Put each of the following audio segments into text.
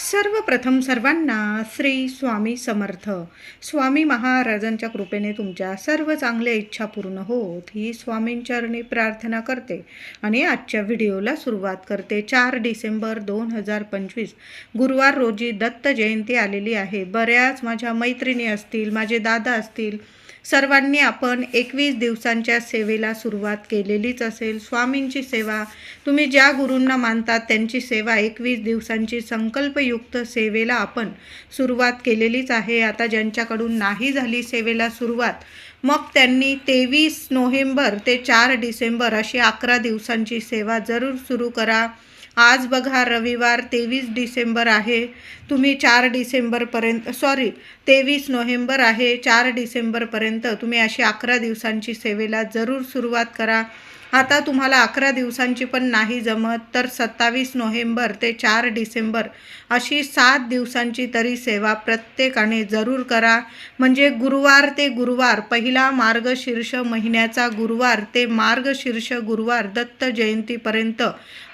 सर्वप्रथम सर्वांना श्री स्वामी समर्थ. स्वामी महाराजांच्या कृपेने तुमच्या सर्व चांगल्या इच्छा पूर्ण होत ही स्वामींचरणी प्रार्थना करते आणि आजच्या व्हिडिओला सुरुवात करते. चार डिसेंबर दोन हजार पंचवीस गुरुवार रोजी दत्त जयंती आलेली आहे. बऱ्याच माझ्या मैत्रिणी असतील माझे दादा असतील सर्वांनी आपण एकवीस दिवसांच्या सेवेला सुरुवात केलेलीच असेल. स्वामींची सेवा तुम्ही ज्या गुरूंना मानतात त्यांची सेवा एकवीस दिवसांची संकल्पयुक्त सेवेला आपण सुरुवात केलेलीच आहे. आता ज्यांच्याकडून नाही झाली सेवेला सुरुवात मग त्यांनी तेवीस नोव्हेंबर ते चार डिसेंबर अशी अकरा दिवसांची सेवा जरूर सुरू करा. आज बघा रविवार तेवीस डिसेंबर आहे. तुम्ही चार डिसेंबरपर्यंत सॉरी तेवीस नोव्हेंबर आहे चार डिसेंबरपर्यंत तुम्ही अशी अकरा दिवसांची सेवेला जरूर सुरुवात करा. आता तुम्हाला अकरा दिवसांची पण नाही जमत तर सत्तावीस नोव्हेंबर ते चार डिसेंबर अशी सात दिवसांची तरी सेवा प्रत्येकाने जरूर करा. म्हणजे गुरुवार ते गुरुवार पहिला मार्गशीर्ष महिन्याचा गुरुवार ते मार्गशीर्ष गुरुवार दत्त जयंतीपर्यंत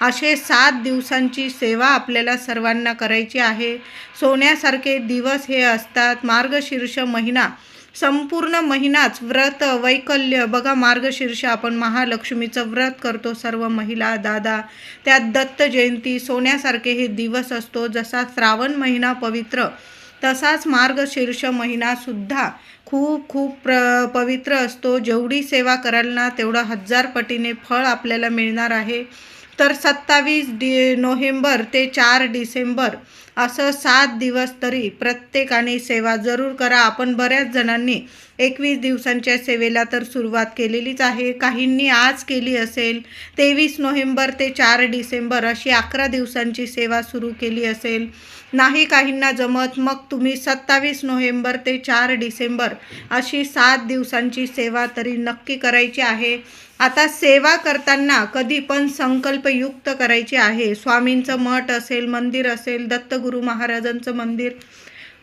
असे सात दिवसांची सेवा आपल्याला सर्वांना करायची आहे. सोन्यासारखे दिवस हे असतात. मार्गशीर्ष महिना संपूर्ण महिनाच व्रत वैकल्य. बघा मार्गशीर्ष आपण महालक्ष्मीचं व्रत करतो सर्व महिला दादा. त्यात दत्त जयंती सोन्यासारखे हे दिवस असतो. जसा श्रावण महिना पवित्र तसाच मार्गशीर्ष महिनासुद्धा खूप खूप प्र पवित्र असतो. जेवढी सेवा कराल ना तेवढं हजार पटीने फळ आपल्याला मिळणार आहे. तर सत्तावीस डि नोव्हेंबर ते चार डिसेंबर असं सात दिवस तरी प्रत्येकाने सेवा जरूर करा. आपण बऱ्याच जणांनी एकवीस दिवसांच्या सेवेला तर सुरुवात केलेलीच आहे. काहींनी आज केली असेल तेवीस नोव्हेंबर ते चार डिसेंबर अशी अकरा दिवसांची सेवा सुरू केली असेल. नाही काहींना जमत मग तुम्ही सत्तावीस नोव्हेंबर ते चार डिसेंबर अशी सात दिवसांची सेवा तरी नक्की करायची आहे. आता सेवा करताना कधी पण संकल्पयुक्त करायची आहे. स्वामींचं मठ असेल मंदिर असेल दत्तगुरू महाराजांचं मंदिर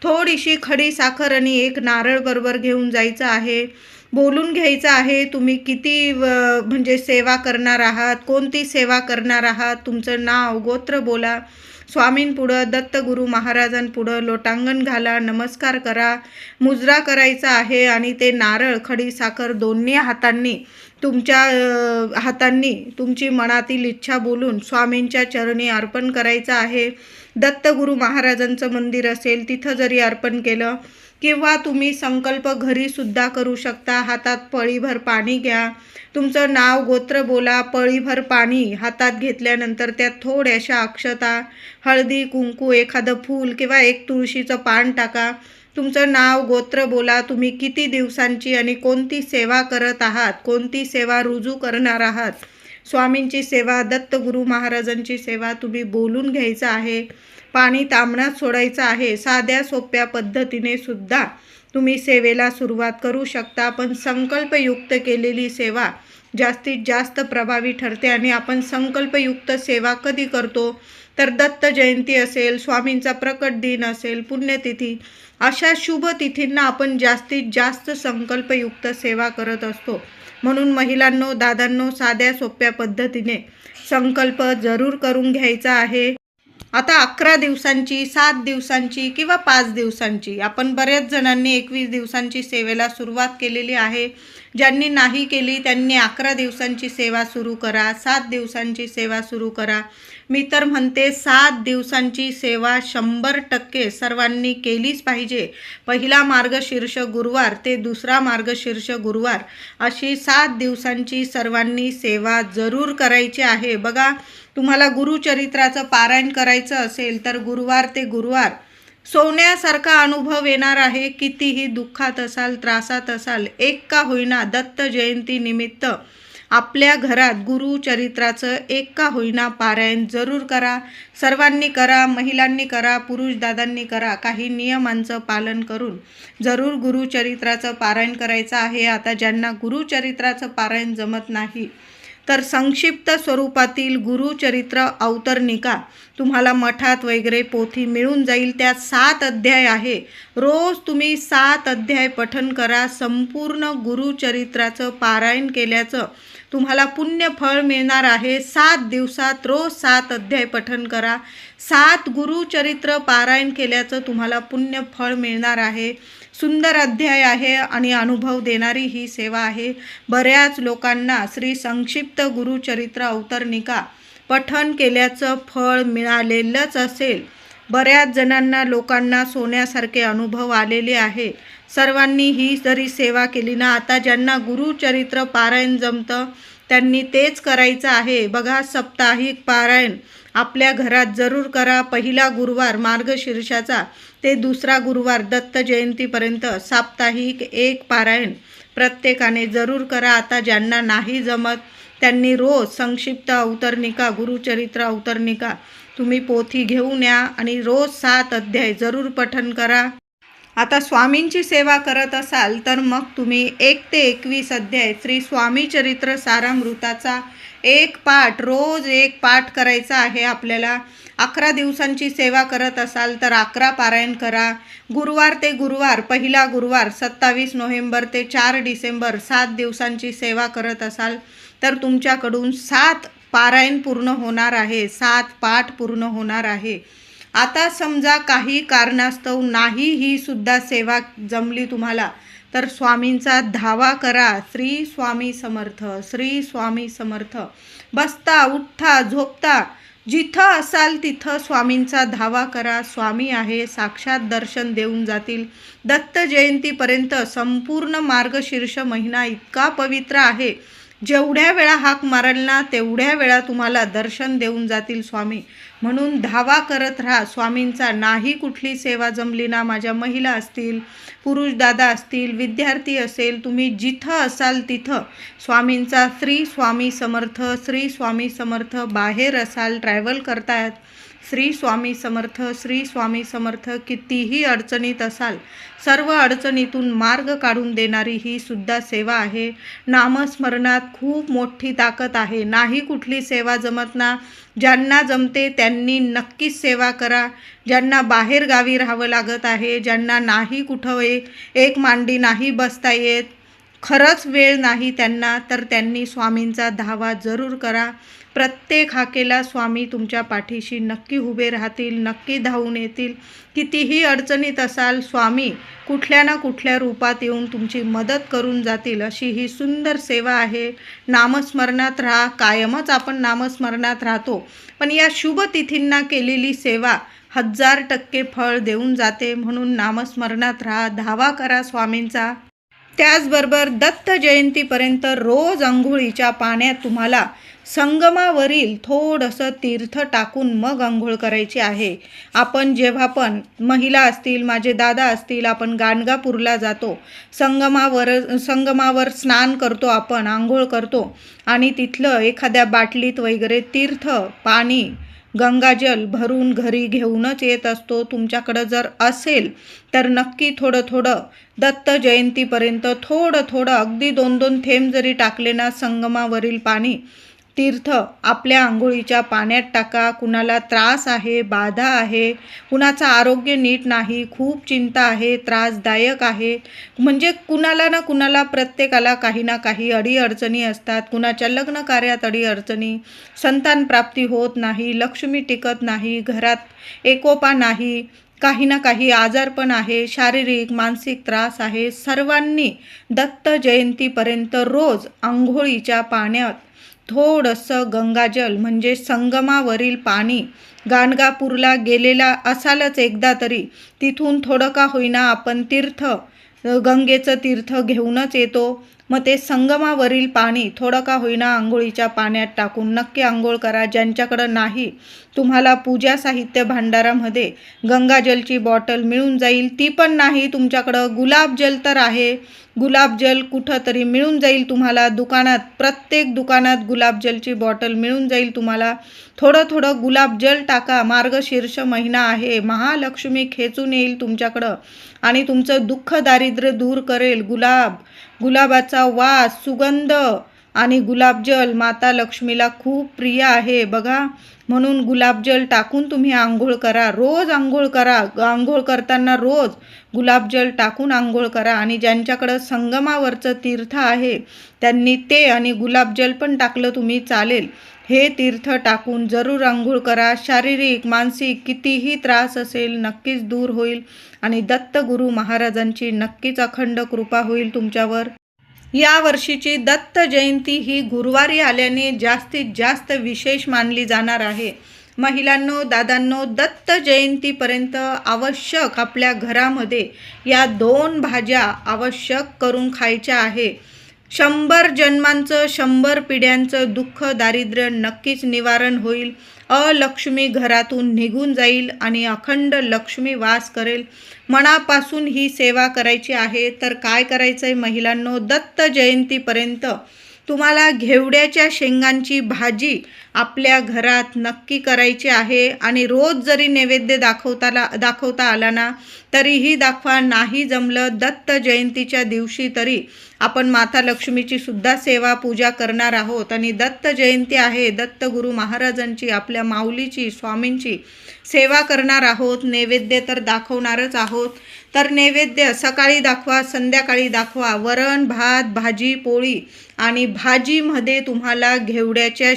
थोडीशी खडी साखर आणि एक नारळ बरोबर घेऊन जायचं आहे. बोलून घ्यायचं आहे तुम्ही किती व- म्हणजे सेवा करणार आहात कोणती सेवा करणार आहात तुमचं नाव गोत्र बोला. स्वामींपुढं दत्तगुरू महाराजांपुढं लोटांगण घाला नमस्कार करा. मुजरा करायचा आहे आणि ते नारळ खडी साखर दोन्ही हातांनी तुमच्या हातांनी तुमची मनातील इच्छा बोलून स्वामींच्या चरणी अर्पण करायचं आहे. दत्तगुरू महाराजांचं मंदिर असेल तिथं जरी अर्पण केलं किंवा तुम्ही संकल्प घरीसुद्धा करू शकता. हातात पळीभर पाणी घ्या. तुमचं नाव गोत्र बोला. पळीभर पाणी हातात घेतल्यानंतर त्यात थोड्याशा अक्षता हळदी कुंकू एखादं फूल किंवा एक तुळशीचं पान टाका. तुमचं नाव गोत्र बोला तुम्ही किती दिवसांची आणि कोणती सेवा करत आहात कोणती सेवा रुजू करणार आहात? स्वामींची सेवा दत्तगुरू महाराजांची सेवा तुम्ही बोलून घ्यायचं आहे पाणी तांबण्यात सोडायचं आहे साध्या सोप्या पद्धतीने सुद्धा तुम्ही सेवेला सुरुवात करू शकता. पण संकल्पयुक्त केलेली सेवा जास्तीत जास्त प्रभावी ठरते आणि आपण संकल्पयुक्त सेवा कधी करतो? तर दत्त जयंती असेल स्वामींचा प्रकट दिन असेल पुण्यतिथी अशा शुभ तिथींना आपण जास्तीत जास्त संकल्पयुक्त सेवा करत असतो. म्हणून महिलांनो दादांनो साध्या सोप्या पद्धतीने संकल्प जरूर करून घ्यायचा आहे. आता अकरा दिवसांची सात दिवसांची किंवा पाच दिवसांची. आपण बऱ्याच जणांनी एकवीस दिवसांची सेवेला सुरुवात केलेली आहे. ज्यांनी नाही केली त्यांनी अकरा दिवसांची सेवा सुरू करा सात दिवसांची सेवा सुरू करा. मी तर म्हणते सात दिवसांची सेवा शंभर टक्के सर्वांनी केलीच पाहिजे. पहिला मार्गशीर्ष गुरुवार ते दुसरा मार्गशीर्ष गुरुवार अशी सात दिवसांची सर्वांनी सेवा जरूर करायची आहे. बघा तुम्हाला गुरुचरित्राचं पारायण करायचं असेल तर गुरुवार ते गुरुवार. सोन्यासारखा अनुभव येणार आहे कितीही दुःखात असाल त्रासात असाल एक का होईना दत्त जयंती निमित्त आपल्या घरात गुरुचरित्राचं एक का होईना पारायण जरूर करा. सर्वांनी करा महिलांनी करा पुरुष दादांनी करा काही नियमांचं पालन करून जरूर गुरुचरित्राचं पारायण करायचं आहे. आता ज्यांना गुरुचरित्राचं पारायण जमत नाही तर संक्षिप्त स्वरूपातील गुरुचरित्र अवतरणिका तुम्हाला मठात वगैरे पोथी मिळून जाईल. त्यात सात अध्याय आहे. रोज तुम्ही सात अध्याय पठन करा. संपूर्ण गुरुचरित्राचं पारायण केल्याचं तुम्हाला पुण्य फळ मिळणार आहे. सात दिवसात रोज सात अध्याय पठन करा. सात गुरुचरित्र पारायण केल्याचं तुम्हाला पुण्य फळ मिळणार आहे. सुंदर अध्याय आहे आणि अनुभव देणारी ही सेवा आहे. बऱ्याच लोकांना श्री संक्षिप्त गुरुचरित्र अवतरणिका पठण केल्याचं फळ मिळालेलंच असेल. बऱ्याच जणांना लोकांना सोन्यासारखे अनुभव आलेले आहे. सर्वांनी ही जरी सेवा केली ना आता ज्यांना गुरुचरित्र पारायण जमतं त्यांनी तेच करायचं आहे. बघा साप्ताहिक पारायण आपल्या घरात जरूर करा. पहिला गुरुवार मार्गशीर्षाचा ते दुसरा गुरुवार दत्त जयंतीपर्यंत साप्ताहिक एक पारायण प्रत्येकाने जरूर करा. आता ज्यांना नाही जमत त्यांनी रोज संक्षिप्त अवतरणिका गुरुचरित्र अवतरणिका तुम्ही पोथी घेऊन या आणि रोज सात अध्याय जरूर पठन करा. आता स्वामींची सेवा करत असाल तर मग तुम्ही एक ते एकवीस अध्याय श्री स्वामी चरित्र सारामृताचा एक पाठ रोज एक पाठ करायचा आहे आपल्याला. अकरा दिवसांची सेवा करत असाल तर अकरा पारायण करा. गुरुवार ते गुरुवार पहिला गुरुवार सत्तावीस नोव्हेंबर ते चार डिसेंबर सात दिवसांची सेवा करत असाल तर तुमच्याकडून सात पारायण पूर्ण होणार आहे. सात पाठ पूर्ण होणार आहे. आता समजा काही कारणास्तव नाही ही सुद्धा सेवा जमली तुम्हाला. तर स्वामींचा धावा करा. श्री स्वामी समर्थ श्री स्वामी समर्थ. बसता उठता झोपता जिथं असाल तिथं स्वामींचा धावा करा. स्वामी आहे साक्षात दर्शन देऊन जातील. दत्त जयंतीपर्यंत संपूर्ण मार्गशीर्ष महिना इतका पवित्र आहे. जेवढ्या वेळा हाक माराल ना तेवढ्या वेळा तुम्हाला दर्शन देऊन जातील स्वामी. म्हणून धावा करत राहा. स्वामींचा नाही कुठली सेवा जमली ना माझ्या महिला असतील पुरुष दादा असतील विद्यार्थी असेल तुम्ही जिथं असाल तिथं. स्वामींचा श्री स्वामी समर्थ श्री स्वामी समर्थ बाहेर असाल ट्रॅव्हल करतायत श्री स्वामी समर्थ श्री स्वामी समर्थ कितीही अडचणीत असाल सर्व अडचणीतून मार्ग काढून देणारी ही सुद्धा सेवा आहे. नामस्मरणात खूप मोठी ताकद आहे. नाही कुठली सेवा जमत ना. ज्यांना जमते त्यांनी नक्कीच सेवा करा. ज्यांना बाहेर गावी राहावं लागत आहे ज्यांना नाही कुठं एक एक मांडी नाही बसता येत खरंच वेळ नाही त्यांना तर त्यांनी स्वामींचा धावा जरूर करा. प्रत्येक हाकेला स्वामी तुमच्या पाठीशी नक्की उभे राहतील नक्की धावून येतील. कितीही अडचणीत असाल स्वामी कुठल्या ना कुठल्या रूपात येऊन तुमची मदत करून जातील अशी ही सुंदर सेवा आहे. नामस्मरणात राहा कायमच आपण नामस्मरणात राहतो. पण या शुभ तिथींना केलेली सेवा हजार टक्के फळ देऊन जाते. म्हणून नामस्मरणात राहा धावा करा स्वामींचा. त्याचबरोबर दत्त जयंतीपर्यंत रोज आंघोळीच्या पाण्यात तुम्हाला संगमावरील थोडंसं तीर्थ टाकून मग आंघोळ करायची आहे. आपण जेव्हा पण महिला असतील माझे दादा असतील आपण गाणगापूरला जातो. संगमावर संगमावर स्नान करतो आपण आंघोळ करतो. आणि तिथलं एखाद्या बाटलीत वगैरे तीर्थ पाणी गंगाजल भरून घरी घेऊनच येत असतो. तुमच्याकडं जर असेल तर नक्की थोडं थोडं दत्त जयंतीपर्यंत थोडं थोडं अगदी दोन दोन थेंब जरी टाकले ना संगमावरील पाणी तीर्थ आपल्या आंघोळीच्या पाण्यात टाका. कुणाला त्रास आहे बाधा आहे कुणाचं आरोग्य नीट नाही खूप चिंता आहे त्रासदायक आहे. म्हणजे कुणाला ना कुणाला प्रत्येकाला काही ना काही अडीअडचणी असतात. कुणाच्या लग्न कार्यात अडीअडचणी संतान प्राप्ती होत नाही लक्ष्मी टिकत नाही घरात एकोपा नाही काही ना काही आजार पण आहे शारीरिक मानसिक त्रास आहे. सर्वांनी दत्त जयंतीपर्यंत रोज आंघोळीच्या पाण्यात थोडंसं गंगाजल म्हणजे संगमावरील पाणी गाणगापूरला गेलेला असालच एकदा तरी. तिथून थोडं का होईना आपण तीर्थ गंगेचं तीर्थ घेऊनच येतो. मग ते संगमावरील पाणी थोडं का होईना आंघोळीच्या पाण्यात टाकून नक्की आंघोळ करा. ज्यांच्याकडं नाही तुम्हाला पूजा साहित्य भांडारामध्ये गंगाजलची बॉटल मिळून जाईल. ती पण नाही तुमच्याकडं गुलाबजल तर आहे. गुलाबजल कुठं तरी मिळून जाईल तुम्हाला. दुकानात प्रत्येक दुकानात गुलाबजलची बॉटल मिळून जाईल तुम्हाला. थोडं थोडं गुलाबजल टाका. मार्गशीर्ष महिना आहे. महालक्ष्मी खेचून येईल तुमच्याकडं. आणि तुमचं दुःख दारिद्र्य दूर करेल. गुलाब गुलाबाचा वास सुगंध. आणि गुलाबजल माता लक्ष्मीला खूप प्रिय आहे. बघा म्हणून गुलाबजल टाकून तुम्ही आंघोळ करा. रोज आंघोळ करा. आंघोळ करताना रोज गुलाबजल टाकून आंघोळ करा. आणि ज्यांच्याकडं संगमावरचं तीर्थ आहे त्यांनी ते आणि गुलाबजल पण टाकलं तुम्ही चालेल. हे तीर्थ टाकून जरूर आंघोळ करा. शारीरिक मानसिक कितीही त्रास असेल नक्कीच दूर होईल. आणि दत्त गुरु महाराजांची नक्कीच अखंड कृपा होईल तुमच्यावर. या वर्षीची दत्त जयंती ही गुरुवारी आल्याने जास्तीत जास्त विशेष मानली जाणार आहे. महिलांनो दादांनो दत्त जयंतीपर्यंत आवश्यक आपल्या घरामध्ये या दोन भाज्या आवश्यक करून खायच्या आहे. शंभर जन्मांचं शंभर पिढ्यांचं दुःख दारिद्र्य नक्कीच निवारण होईल. अलक्ष्मी घरातून निघून जाईल आणि अखंड लक्ष्मी वास करेल. मनापासून ही सेवा करायची आहे. तर काय करायचं आहे महिलांनो? दत्त जयंतीपर्यंत तुम्हाला घेवड्याच्या शेंगांची भाजी आपल्या घरात नक्की करायची आहे. आणि रोज जरी नैवेद्य दाखवताला दाखवता आला ना तरीही दाखवा नाही जमलं दत्त जयंतीच्या दिवशी तरी आपण माता लक्ष्मीची सुद्धा सेवा पूजा करणार आहोत. आणि दत्त जयंती आहे दत्त गुरु महाराजांची आपल्या माऊलीची स्वामींची सेवा करणार आहोत. नैवेद्य तर दाखवणारच आहोत. तर नैवेद्य सकाळी दाखवा संध्याकाळी दाखवा. वरण भात भाजी पोळी आणि भाजीमध्ये तुम्हाला घेवड्याच्या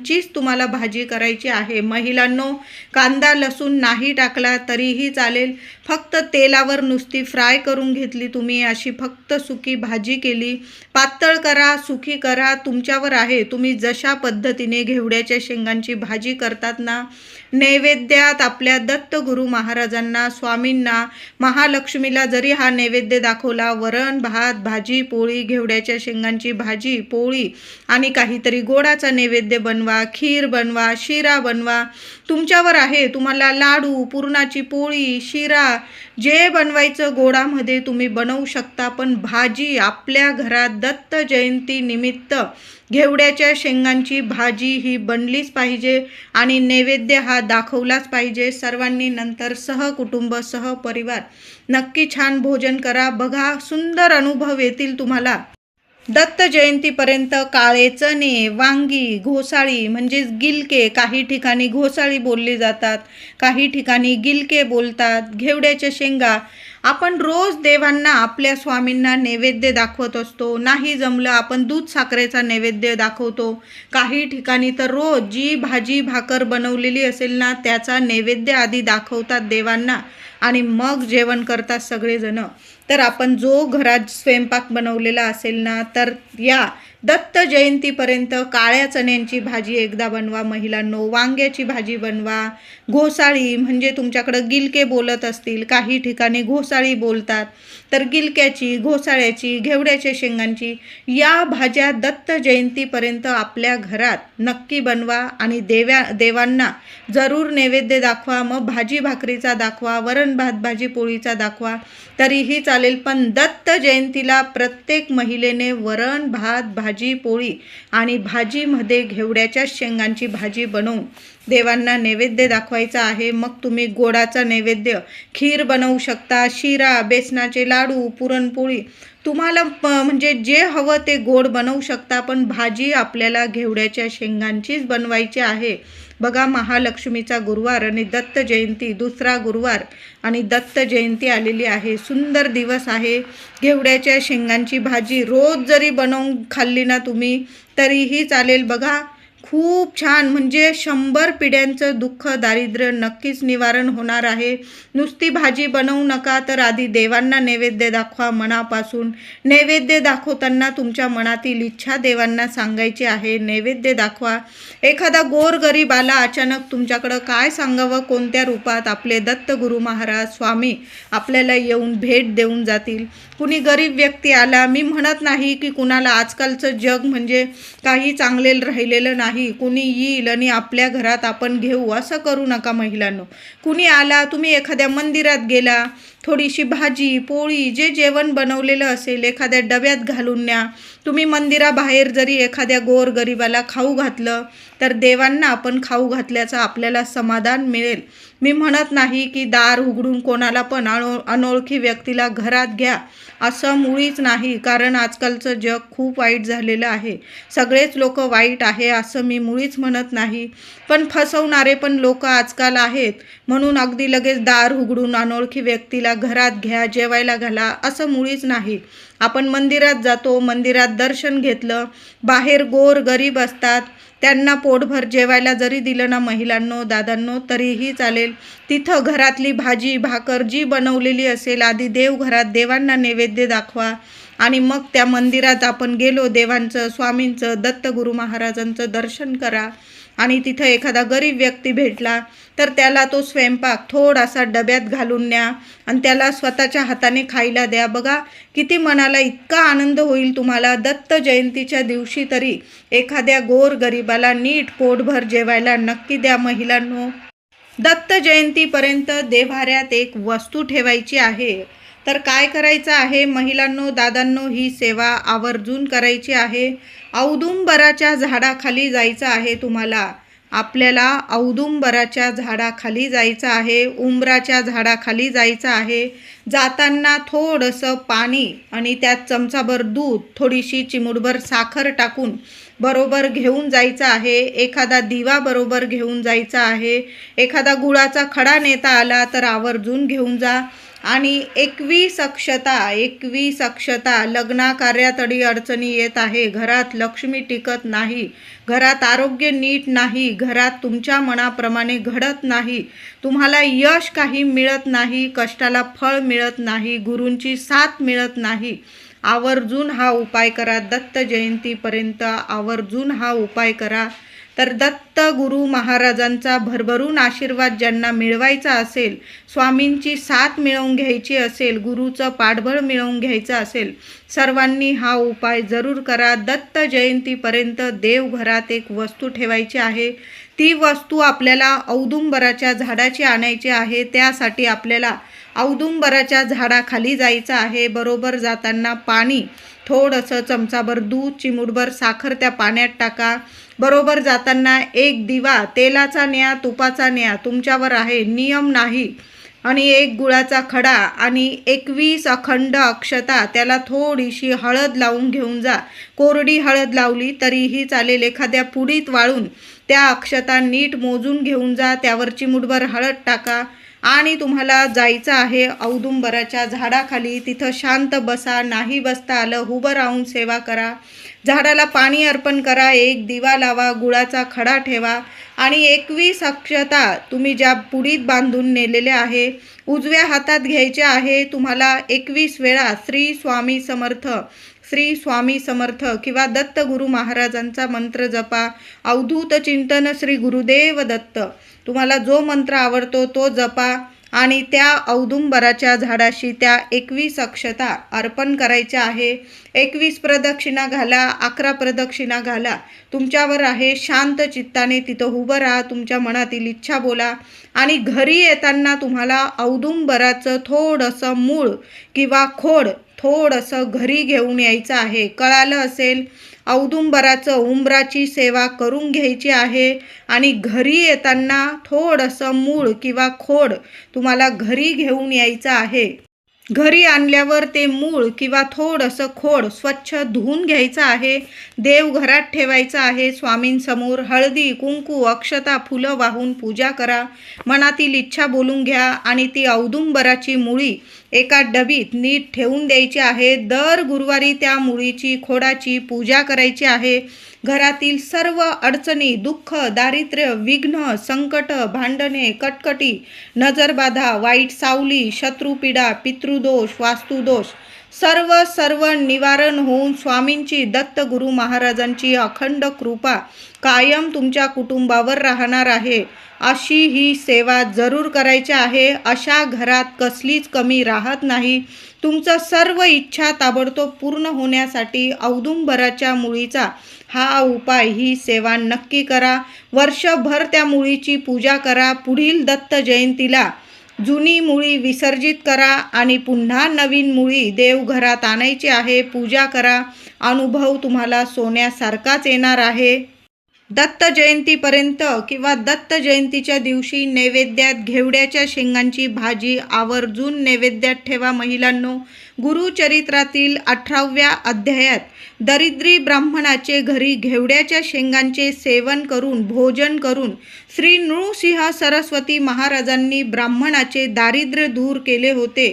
यांचीच तुम्हाला भाजी करायची आहे. महिलांनो कांदा लसूण नाही टाकला तरीही चालेल. फक्त तेलावर नुसती फ्राय करून घेतली तुम्ही. अशी फक्त सुकी भाजी केली. पातळ करा सुकी करा तुमच्यावर आहे. तुम्ही जशा पद्धतीने घेवड्याच्या शेंगांची भाजी करतात ना नैवेद्यात आपल्या दत्त गुरु महाराजांना स्वामींना महालक्ष्मीला जरी हा नैवेद्य दाखवला वरण भात भाजी पोळी घेवड्याच्या शेंगांची भाजी पोळी आणि काहीतरी गोडाचा नैवेद्य बनवा खीर बनवा शिरा बनवा तुमच्यावर आहे तुम्हाला लाडू पुरणाची पोळी शिरा जे बनवायचं गोडामध्ये तुम्ही बनवू शकता पण भाजी आपल्या घरात दत्त जयंती निमित्त घेवड्याच्या शेंगांची भाजी ही बनलीच पाहिजे आणि नैवेद्य हा दाखवलाच पाहिजे. सर्वांनी नंतर सहकुटुंब सहपरिवार नक्की छान भोजन करा. बघा सुंदर अनुभव येतील तुम्हाला. दत्त जयंतीपर्यंत काळे चणे वांगी घोसाळी म्हणजेच गिलके काही ठिकाणी घोसाळी बोलली जातात काही ठिकाणी गिलके बोलतात. घेवड्याच्या शेंगा आपण रोज देवांना आपल्या स्वामींना नैवेद्य दाखवत असतो. नाही जमलं आपण दूध साखरेचा नैवेद्य दाखवतो. काही ठिकाणी तर रोज जी भाजी भाकर बनवलेली असेल ना त्याचा नैवेद्य आधी दाखवतात देवांना आणि मग जेवण करतात सगळेजणं. तर आपण जो घरात स्वयंपाक बनवलेला असेल ना तर या दत्त जयंतीपर्यंत काळ्या चण्यांची भाजी एकदा बनवा महिलांनो. वांग्याची भाजी बनवा. घोसाळी म्हणजे तुमच्याकडं गिलके बोलत असतील. काही ठिकाणी घोसाळी बोलतात. तर गिलक्याची घोसाळ्याची घेवड्याच्या शेंगांची या भाज्या दत्त जयंतीपर्यंत आपल्या घरात नक्की बनवा आणि देव्या देवांना जरूर नैवेद्य दाखवा. मग भाजी भाकरीचा दाखवा वरण भात भाजी पोळीचा दाखवा. तरीही चालेल. पण दत्त जयंतीला प्रत्येक महिलेने वरण भात भाजी भाजी पोळी आणि भाजीमध्ये घेवड्याच्या शेंगांची भाजी बनवून देवांना नैवेद्य दाखवायचा आहे. मग तुम्ही गोडाचा नैवेद्य खीर बनवू शकता शिरा बेसनाचे लाडू पुरणपोळी. तुम्हाला म्हणजे जे हवं ते गोड बनवू शकता पण भाजी आपल्याला घेवड्याच्या शेंगांचीच बनवायची आहे. बघा महालक्ष्मीचा गुरुवार आणि दत्त जयंती दुसरा गुरुवार आणि दत्त जयंती आलेली आहे. सुंदर दिवस आहे. घेवड्याच्या शेंगांची भाजी रोज जरी बनवून खाल्ली ना तुम्ही तरीही चालेल बघा. खूप छान. म्हणजे शंभर पिढ्यांचं दुःख दारिद्र्य नक्कीच निवारण होणार आहे. नुसती भाजी बनवू नका तर आधी देवांना नैवेद्य दाखवा मनापासून. नैवेद्य दाखवताना तुमच्या मनातील इच्छा देवांना सांगायची आहे नैवेद्य दाखवा. एखादा गोरगरीब आला अचानक तुमच्याकडं काय सांगावं? कोणत्या रूपात? आपले दत्त गुरु महाराज स्वामी आपल्याला येऊन भेट देऊन जातील. कुणी गरीब व्यक्ती आला मी म्हणत नाही की कुणाला आजकालचं जग म्हणजे काही चांगले राहिलेलं नाही. कुणी येईल आणि आपल्या घरात आपण घेऊ असं करू नका महिलांनो. कुणी आला तुम्ही एखाद्या मंदिरात गेला थोडीशी भाजी पोळी जे जेवण बनवलेलं असेल एखाद्या डब्यात घालून न्या. तुम्ही मंदिराबाहेर जरी एखाद्या गोर गरिबाला खाऊ घातलं तर देवांना आपण खाऊ घातल्याचं आपल्याला समाधान मिळेल. मी म्हणत नाही की दार उघडून कोणाला पण अनो अनोळखी व्यक्तीला घरात घ्या असं मुळीच नाही. कारण आजकालचं जग खूप वाईट झालेलं आहे. सगळेच लोक वाईट आहे असं मी मुळीच म्हणत नाही. पण फसवणारे पण लोक आजकाल आहेत. म्हणून अगदी लगेच दार उघडून अनोळखी व्यक्तीला घरात घ्या जेवायला घाला असं मुळीच नाही. आपण मंदिरात जातो मंदिरात दर्शन घेतलं बाहेर गोर गरीब असतात त्यांना पोटभर जेवायला जरी दिलं ना महिलांनो दादांनो तरीही चालेल. तिथं घरातली भाजी भाकर जी बनवलेली असेल आधी देवघरात देवांना नैवेद्य दाखवा आणि मग त्या मंदिरात आपण गेलो देवांचं स्वामींचं दत्तगुरू महाराजांचं दर्शन करा आणि तिथं एखादा गरीब व्यक्ती भेटला तर त्याला तो स्वयंपाक थोडासा डब्यात घालून न्या आणि त्याला स्वतःच्या हाताने खायला द्या. बघा किती मनाला इतका आनंद होईल तुम्हाला दत्त जयंतीच्या दिवशी तरी. एखाद्या गोर गरिबाला नीट पोटभर जेवायला नक्की द्या महिलांनो. दत्त जयंतीपर्यंत देव्हाऱ्यात एक वस्तू ठेवायची आहे. तर काय करायचं आहे? महिलांनो दादांनो ही सेवा आवर्जून करायची आहे. औदुंबराच्या झाडाखाली जायचं आहे तुम्हाला. आपल्याला औदुंबराच्या झाडाखाली जायचं आहे उंबराच्या झाडाखाली जायचं आहे. जाताना थोडंसं पाणी आणि त्यात चमचाभर दूध थोडीशी चिमुडभर साखर टाकून बरोबर घेऊन जायचं आहे. एखादा दिवा बरोबर घेऊन जायचा आहे. एखादा गुळाचा खडा नेता आला तर आवर्जून घेऊन जा. आणि एकवीस अक्षता एकवीस अक्षता लग्नाकार्यात अडी अडचणी येत आहे. घरात लक्ष्मी टिकत नाही. घरात आरोग्य नीट नाही. घरात तुमच्या मनाप्रमाणे घडत नाही. तुम्हाला यश काही मिळत नाही. कष्टाला फळ मिळत नाही. गुरूंची साथ मिळत नाही. आवर्जून हा उपाय करा. दत्त जयंतीपर्यंत आवर्जून हा उपाय करा. तर दत्त गुरु महाराजांचा भरभरून आशीर्वाद ज्यांना मिळवायचा असेल स्वामींची साथ मिळवून घ्यायची असेल गुरुचं पाठबळ मिळवून घ्यायचं असेल सर्वांनी हा उपाय जरूर करा. दत्त जयंतीपर्यंत देवघरात एक वस्तू ठेवायची आहे. ती वस्तू आपल्याला औदुंबराच्या झाडाची आणायची आहे. त्यासाठी आपल्याला औदुंबराच्या झाडाखाली जायचं आहे. बरोबर जाताना पाणी थोडंसं चमचाभर दूध चिमूटभर साखर त्या पाण्यात टाका. बरोबर जाताना एक दिवा तेलाचा न्या तुपाचा न्या तुमच्यावर आहे नियम नाही. आणि एक गुळाचा खडा आणि एकवीस अखंड अक्षता त्याला थोडीशी हळद लावून घेऊन जा. कोरडी हळद लावली तरीही चालेल एखाद्या पुडीत वाळून. त्या अक्षता नीट मोजून घेऊन जा त्यावर चिमुटभर हळद टाका. आणि तुम्हाला जायचं आहे औदुंबराच्या झाडाखाली. तिथं शांत बसा नाही बसता आलं उभं राहून सेवा करा. झाडाला पाणी अर्पण करा एक दिवा लावा गुळाचा खडा ठेवा. आणि एकवीस अक्षता तुम्ही ज्या पुडीत बांधून नेलेल्या आहे उजव्या हातात घ्यायचे आहे तुम्हाला एकवीस वेळा श्री स्वामी समर्थ श्री स्वामी समर्थ किंवा दत्त गुरु महाराजांचा मंत्र जपा. अवधूत चिंतन श्री गुरुदेव दत्त. तुम्हाला जो मंत्र आवडतो तो जपा आणि त्या औदुंबराच्या झाडाशी त्या एकवीस अक्षता अर्पण करायच्या आहे. एकवीस प्रदक्षिणा घाला अकरा प्रदक्षिणा घाला. तुमच्यावर आहे शांत चित्ताने तिथं उभं राहा तुमच्या मनातील इच्छा बोला आणि घरी येताना तुम्हाला औदुंबराचं थोडंसं मूळ किंवा खोड थोडंसं घरी घेऊन यायचं आहे. कळालं असेल? औदुंबराचं उंबराची सेवा करून घ्यायची आहे. आणि घरी येताना थोडंसं मूळ किंवा खोड तुम्हाला घरी घेऊन यायचं आहे. घरी आणल्यावर ते मूळ किंवा थोडंसं खोड स्वच्छ धुवून घ्यायचं आहे देवघरात ठेवायचं आहे स्वामींसमोर हळदी कुंकू अक्षता फुलं वाहून पूजा करा मनातील इच्छा बोलून घ्या आणि ती औदुंबराची मुळी एका डबीत नीट ठेवून द्यायची आहे. दर गुरुवारी त्या मुळीची खोडाची पूजा करायची आहे. घरातील सर्व अडचणी दुःख दारिद्र्य विघ्न संकट भांडणे कटकटी नजरबाधा वाईट सावली शत्रुपीडा पितृदोष वास्तुदोष सर्व सर्व निवारण होऊन स्वामींची दत्त गुरु महाराजांची अखंड कृपा कायम तुमच्या कुटुंबावर राहणार आहे. अशी ही सेवा जरूर करायची आहे. अशा घरात कसलीच कमी राहत नाही. तुमचं सर्व इच्छा ताबडतोब पूर्ण होण्यासाठी औदुंबराच्या मुळीचा हा उपाय ही सेवा नक्की करा. वर्षभर त्या मुळीची पूजा करा. पुढील दत्त जयंतीला जुनी मुळी विसर्जित करा आणि पुन्हा नवीन मुळी देवघरात आणायची आहे पूजा करा. अनुभव तुम्हाला सोन्यासारखाच येणार आहे. दत्त जयंतीपर्यंत किंवा दत्त जयंतीच्या दिवशी नैवेद्यात घेवड्याच्या शेंगांची भाजी आवर्जून नैवेद्यात ठेवा महिलांनो. गुरुचरित्रातील अठराव्या अध्यायात दरिद्री ब्राह्मणाचे घरी घेवड्याच्या शेंगांचे सेवन करून भोजन करून श्री नृसिंह सरस्वती महाराजांनी ब्राह्मणाचे दारिद्र्य दूर केले होते.